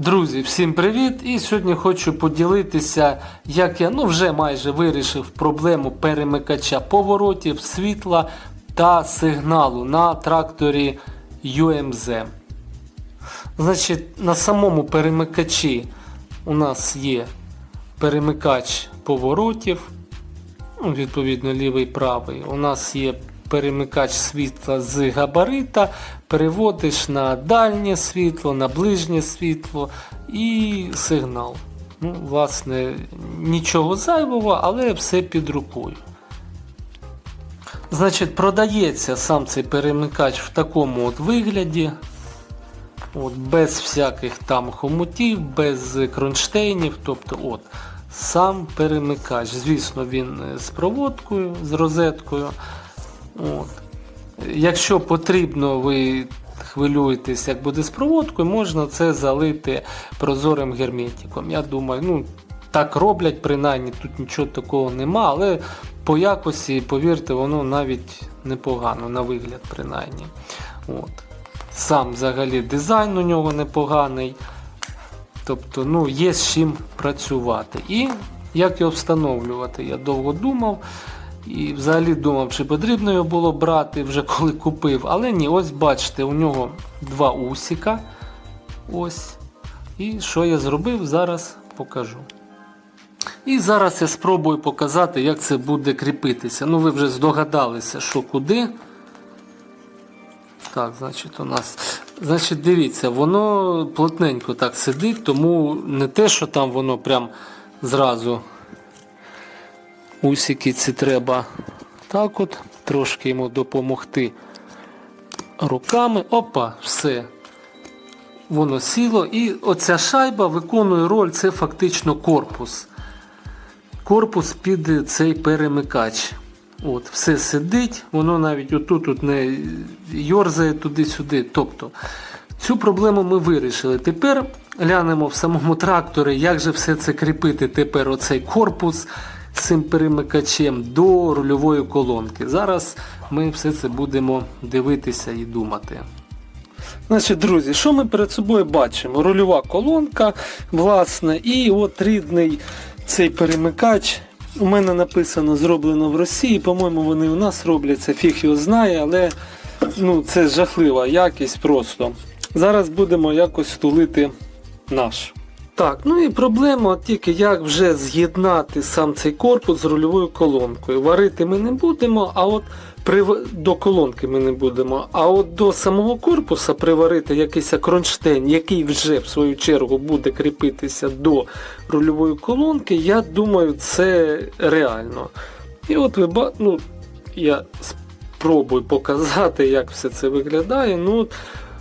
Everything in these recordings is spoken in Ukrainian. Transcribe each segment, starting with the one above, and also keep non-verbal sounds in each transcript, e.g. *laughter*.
Друзі, всім привіт! І сьогодні хочу поділитися, як я ну, вже майже вирішив проблему перемикача поворотів, світла та сигналу на тракторі UMZ. Значить, на самому перемикачі у нас є перемикач поворотів, ну, відповідно, лівий правий. У нас є перемикач світла з габарита, переводиш на дальнє світло, на ближнє світло і сигнал. Ну, власне, нічого зайвого, але все під рукою. Значить, продається сам цей перемикач в такому от вигляді. От, без всяких там хомутів, без кронштейнів. Тобто, от, сам перемикач. Звісно, він з проводкою, з розеткою. От. Якщо потрібно, ви хвилюєтесь, як буде з проводкою, можна це залити прозорим герметиком. Я думаю, ну, так роблять, принаймні, тут нічого такого нема, але по якості, повірте, воно навіть непогано, на вигляд, принаймні. От. Сам взагалі дизайн у нього непоганий. Тобто, ну, є з чим працювати. І як його встановлювати, я довго думав. І взагалі думав, чи потрібно його було брати вже коли купив. Але ні, ось бачите, у нього два усіка. Ось. І що я зробив, зараз покажу. І зараз я спробую показати, як це буде кріпитися. Ну, ви вже здогадалися, що куди. Так, значить, у нас. Значить, дивіться, воно плотненько так сидить, тому не те, що там воно прям зразу усіки ці треба так от, трошки йому допомогти руками. Опа, все. Воно сіло. І оця шайба виконує роль, це фактично корпус. Корпус під цей перемикач. От, Все сидить, воно навіть отут -от не йорзає туди-сюди. Тобто цю проблему ми вирішили. Тепер глянемо в самому тракторі, як же все це кріпити. Тепер оцей корпус цим перемикачем до рульової колонки. Зараз ми все це будемо дивитися і думати. Значить, друзі, що ми перед собою бачимо? Рульова колонка, власне, і от рідний цей перемикач. У мене написано зроблено в Росії. По-моєму, вони у нас робляться, фіг його знає, але ну, це жахлива якість просто. Зараз будемо якось тулити наш. Так, ну і проблема тільки як вже з'єднати сам цей корпус з рульовою колонкою. Варити ми не будемо, а от прив... до колонки ми не будемо. А от до самого корпуса приварити якийсь кронштейн, який вже в свою чергу буде кріпитися до рульової колонки, я думаю, це реально. І от ви ба- ну, я спробую показати, як все це виглядає. Ну,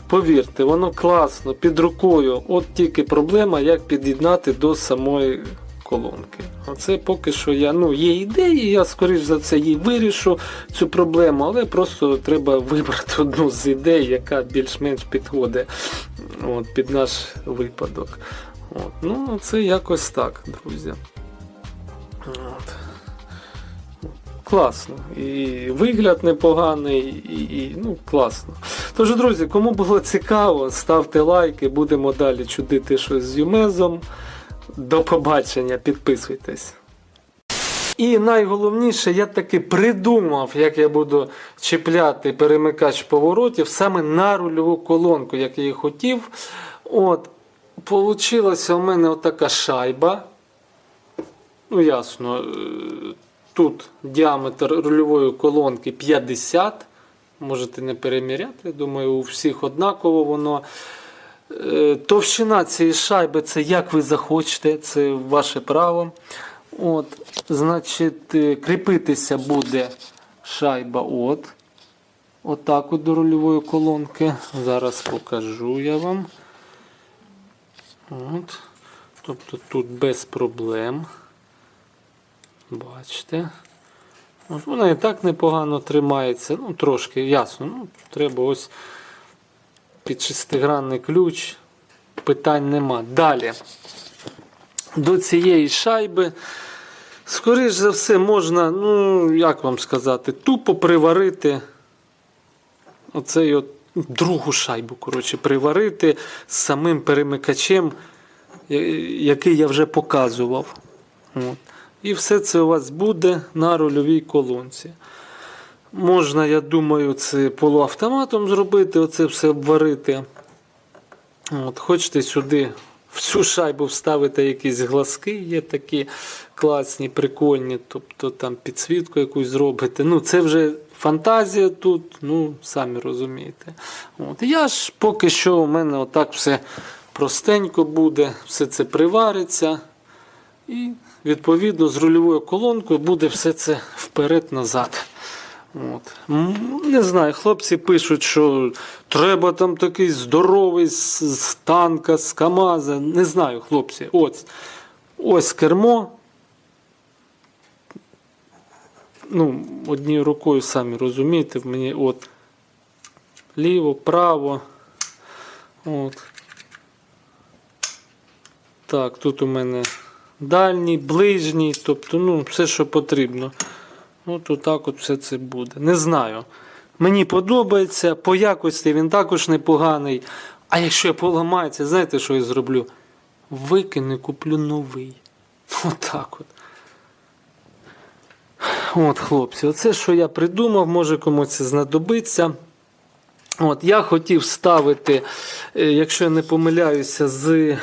Повірте, воно класно, під рукою. От тільки проблема, як під'єднати до самої колонки. Оце поки що я, ну, є ідеї, я скоріш за це її вирішу цю проблему, але просто треба вибрати одну з ідей, яка більш-менш підходить от, під наш випадок. От. Ну, це якось так, друзі. Класно. І вигляд непоганий, і, і ну, класно. Тож, друзі, кому було цікаво, ставте лайки, будемо далі чудити щось з Юмезом. До побачення, підписуйтесь. І найголовніше, я таки придумав, як я буду чіпляти перемикач поворотів саме на рульову колонку, як я і хотів. От, Получилася у мене отака шайба. Ну, ясно, е, тут діаметр рульової колонки 50. Можете не переміряти, думаю, у всіх однаково воно. Е, Товщина цієї шайби це як ви захочете, це ваше право. От, Значить, е, кріпитися буде шайба от. Отак от до рульової колонки. Зараз покажу я вам. От. Тобто тут без проблем. Бачите. От вона і так непогано тримається. Ну, трошки ясно. Ну, Треба ось під шестигранний ключ. Питань нема. Далі. До цієї шайби, скоріш за все, можна, ну, як вам сказати, тупо приварити оцей от другу шайбу, коротше, приварити з самим перемикачем, який я вже показував. От. І все це у вас буде на рульовій колонці. Можна, я думаю, це полуавтоматом зробити, оце все обварити. От, хочете сюди в цю шайбу вставити якісь глазки, є такі класні, прикольні, тобто там підсвітку якусь зробити. Ну, це вже фантазія тут, ну, самі розумієте. От. Я ж поки що у мене отак все простенько буде, все це привариться. І відповідно з рульовою колонкою буде все це вперед-назад. От. Не знаю, хлопці пишуть, що треба там такий здоровий з, танка, з КАМАЗа. Не знаю, хлопці. Ось, ось кермо. Ну, однією рукою самі розумієте, в мені от ліво, право. От. Так, тут у мене дальній, ближній, тобто, ну, все, що потрібно. От отак от все це буде. Не знаю. Мені подобається, по якості він також непоганий. А якщо я поламається, знаєте, що я зроблю? Викину, і куплю новий. *laughs* Отак от. От, хлопці, оце, що я придумав, може комусь це знадобиться. От, я хотів ставити, е, якщо я не помиляюся, з.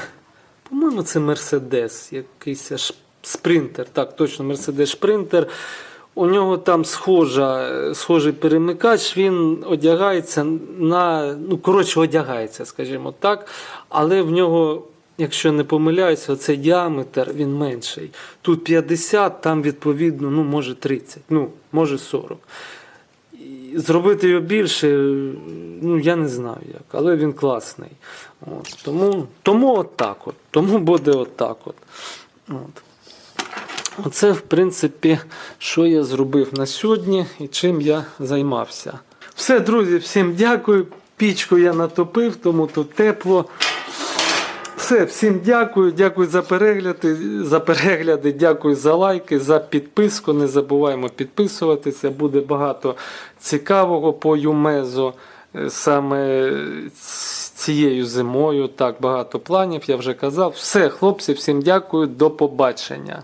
По-моєму, це Мерседес, якийсь аж спринтер. Так, точно, Мерседес Спринтер. У нього там схожа, схожий перемикач, він одягається на. Ну, коротше, одягається, скажімо так. Але в нього, якщо не помиляюся, оцей діаметр він менший. Тут 50, там відповідно, ну, може 30, ну, може 40. Зробити його більше, ну я не знаю як, але він класний. От, тому, тому так. от. Тому буде отак от. От. Оце, в принципі, що я зробив на сьогодні і чим я займався. Все, друзі, всім дякую. Пічку я натопив, тому тут тепло. Все, всім дякую. Дякую за перегляди, за перегляди, дякую за лайки, за підписку. Не забуваємо підписуватися. Буде багато цікавого по Юмезо е, саме цією зимою. Так, багато планів, я вже казав. Все, хлопці, всім дякую, до побачення.